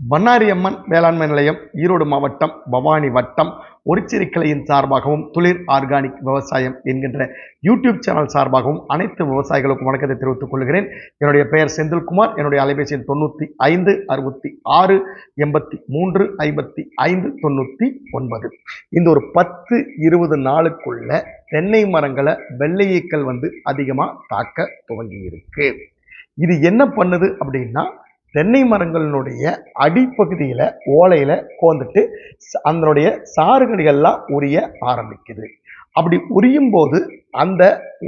பண்ணாரி அம்மன் வேளாண்மை நிலையம் ஈரோடு மாவட்டம் பவானி வட்டம் ஒருச்சிரிக்கலையின் சார்பாகவும் துளிர் ஆர்கானிக் விவசாயம் என்கின்ற யூடியூப் சேனல் சார்பாகவும் அனைத்து விவசாயிகளுக்கும் வணக்கத்தை தெரிவித்துக் கொள்கிறேன். என்னுடைய பெயர் செந்தில்குமார் என்னுடைய அலைபேசி தொண்ணூற்றி ஐந்து அறுபத்தி ஆறு எண்பத்தி மூன்று ஐம்பத்தி ஐந்து தொண்ணூற்றி ஒன்பது. இந்த ஒரு பத்து இருபது நாளுக்குள்ள தென்னை மரங்களை வெள்ளையீக்கள் வந்து அதிகமாக தாக்க துவங்கி இருக்கு இது என்ன பண்ணுது அப்படின்னா தென்னை மரங்களினுடைய அடிப்பகுதியில் ஓலையில் கோந்துட்டு அதனுடைய சாறுகடிகள்லாம் உரிய ஆரம்பிக்குது. அப்படி உரியும் போது அந்த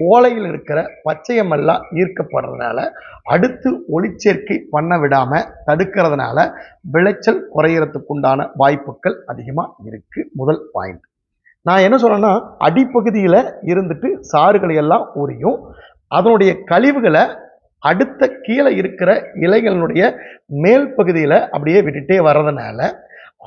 ஓலையில் இருக்கிற பச்சையமெல்லாம் ஈர்க்கப்படுறதுனால அடுத்து ஒளிச்சேர்க்கை பண்ண விடாமல் தடுக்கிறதுனால விளைச்சல் குறையறதுக்குண்டான வாய்ப்புகள் அதிகமாக இருக்குது முதல் பாயிண்ட் நான் என்ன சொல்கிறேன்னா அடிப்பகுதியில் இருந்துட்டு சாறுகளை எல்லாம் உரியும். அதனுடைய கழிவுகளை அடுத்த கீழே இருக்கிற இலைகளினுடைய மேல் பகுதியில் அப்படியே விட்டுட்டே வர்றதுனால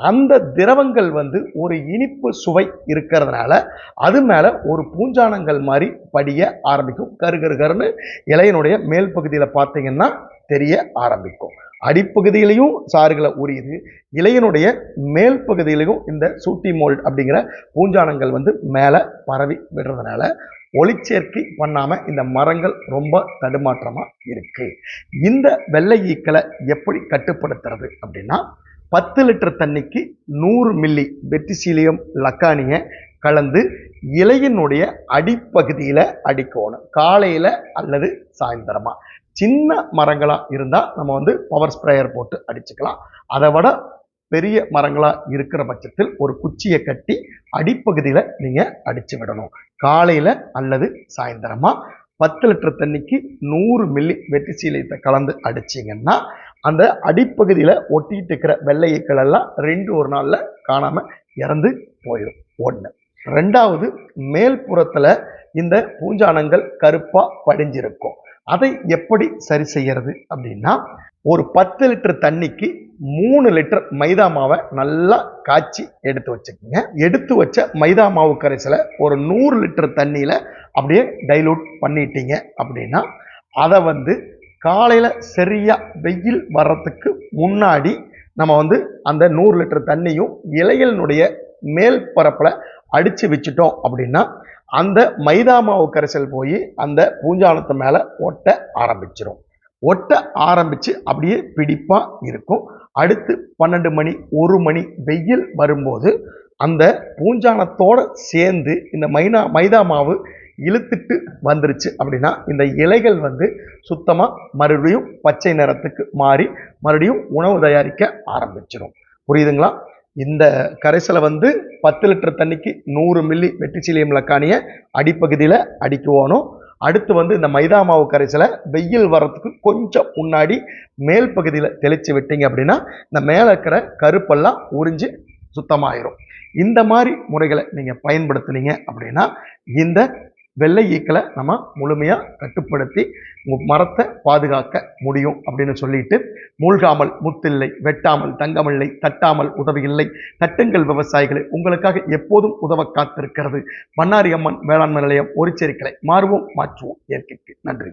அந்த திரவங்கள் வந்து ஒரு இனிப்பு சுவை இருக்கிறதுனால அது மேலே ஒரு பூஞ்சானங்கள் மாதிரி படிய ஆரம்பிக்கும். கரு கரு கருன்னு இலையினுடைய மேல் பகுதியில் பார்த்தீங்கன்னா தெரிய ஆரம்பிக்கும். அடிப்பகுதியிலையும் சாறுகளை உரியுது இலையினுடைய மேல் பகுதியிலையும் இந்த சூட்டி மோல்ட் அப்படிங்கிற பூஞ்சானங்கள் வந்து மேலே பரவி விடுறதுனால ஒளிச்சேர்க்கை பண்ணாமல் இந்த மரங்கள் ரொம்ப தடுமாற்றமாக இருக்குது இந்த வெள்ளை ஈக்களை எப்படி கட்டுப்படுத்துறது அப்படின்னா பத்து லிட்டர் தண்ணிக்கு நூறு மில்லி பெட்டிசீலியம் லக்கானியை கலந்து இலையினுடைய அடிப்பகுதியில் அடிக்கணும். காலையில் அல்லது சாயந்தரமாக சின்ன மரங்களாக இருந்தால் நம்ம வந்து பவர் ஸ்ப்ரேயர் போட்டு அடிச்சுக்கலாம். அதை விட பெரிய மரங்களாக இருக்கிற பட்சத்தில் ஒரு குச்சியை கட்டி அடிப்பகுதியில் நீங்கள் அடித்து விடணும். காலையில் அல்லது சாயந்தரமாக பத்து லிட்டர் தண்ணிக்கு நூறு மில்லி வெட்டிசீலத்தை கலந்து அடிச்சிங்கன்னா அந்த அடிப்பகுதியில் ஒட்டிக்கிட்டு இருக்கிற வெள்ளையக்கள் எல்லாம் ரெண்டு ஒரு நாளில் காணாமல் இறந்து போயிடும். ஒன்று ரெண்டாவது மேல்புறத்தில் இந்த பூஞ்சானங்கள் கருப்பாக படிஞ்சிருக்கும். அதை எப்படி சரி செய்யறது அப்படின்னா ஒரு பத்து லிட்டர் தண்ணிக்கு மூணு லிட்டர் மைதா மாவை நல்லா காய்ச்சி எடுத்து வச்சுக்கோங்க. எடுத்து வச்ச மைதா மாவு கரைசலை ஒரு நூறு லிட்டர் தண்ணியில் அப்படியே டைலூட் பண்ணிட்டீங்க அப்படின்னா அதை வந்து காலையில் சரியாக வெயில் வர்றதுக்கு முன்னாடி நம்ம வந்து அந்த நூறு லிட்டர் தண்ணியும் இலைகளினுடைய மேல் பரப்பில் அடித்து வச்சுட்டோம் அப்படின்னா அந்த மைதா மாவு கரைசல் போய் அந்த பூஞ்சாலத்து மேலே ஒட்ட ஆரம்பிச்சிடும் ஒட்ட ஆரம்பித்து அப்படியே பிடிப்பாக இருக்கும். அடுத்து பன்னெண்டு மணி ஒரு மணி வெயில் வரும்போது அந்த பூஞ்சானத்தோட சேர்ந்து இந்த மைனா மைதா மாவு இழுத்துட்டு வந்துருச்சு அப்படின்னா இந்த இலைகள் வந்து சுத்தமாக மறுபடியும் பச்சை நிறத்துக்கு மாறி மறுபடியும் உணவு தயாரிக்க ஆரம்பிச்சிடும் புரியுதுங்களா? இந்த கரைசலை வந்து பத்து லிட்டர் தண்ணிக்கு நூறு மில்லி வெட்டிச்சிலியம் லக்கானியை அடிப்பகுதியில் அடிக்குவோனும் அடுத்து வந்து இந்த மைதா மாவு கரைசலை வெயில் வர்றதுக்கு கொஞ்சம் முன்னாடி மேல் பகுதியில் தெளித்து விட்டீங்க அப்படின்னா இந்த மேலே இருக்கிற கருப்பெல்லாம் உறிஞ்சு சுத்தமாயிரும். இந்த மாதிரி முறைகளை நீங்கள் பயன்படுத்துனீங்க அப்படின்னா இந்த வெள்ளை ஈக்களை நம்ம முழுமையாக கட்டுப்படுத்தி மரத்தை பாதுகாக்க முடியும் அப்படின்னு சொல்லிட்டு மூழ்காமல் முத்தில்லை வெட்டாமல் தங்கமில்லை தட்டாமல் உதவியில்லை தட்டுங்கள் விவசாயிகளை. உங்களுக்காக எப்போதும் உதவ காத்திருக்கிறது. பண்ணாரி அம்மன் வேளாண்மை நிலையம் ஒரு மாறுவோம் மாற்றுவோம். இயற்கைக்கு நன்றி.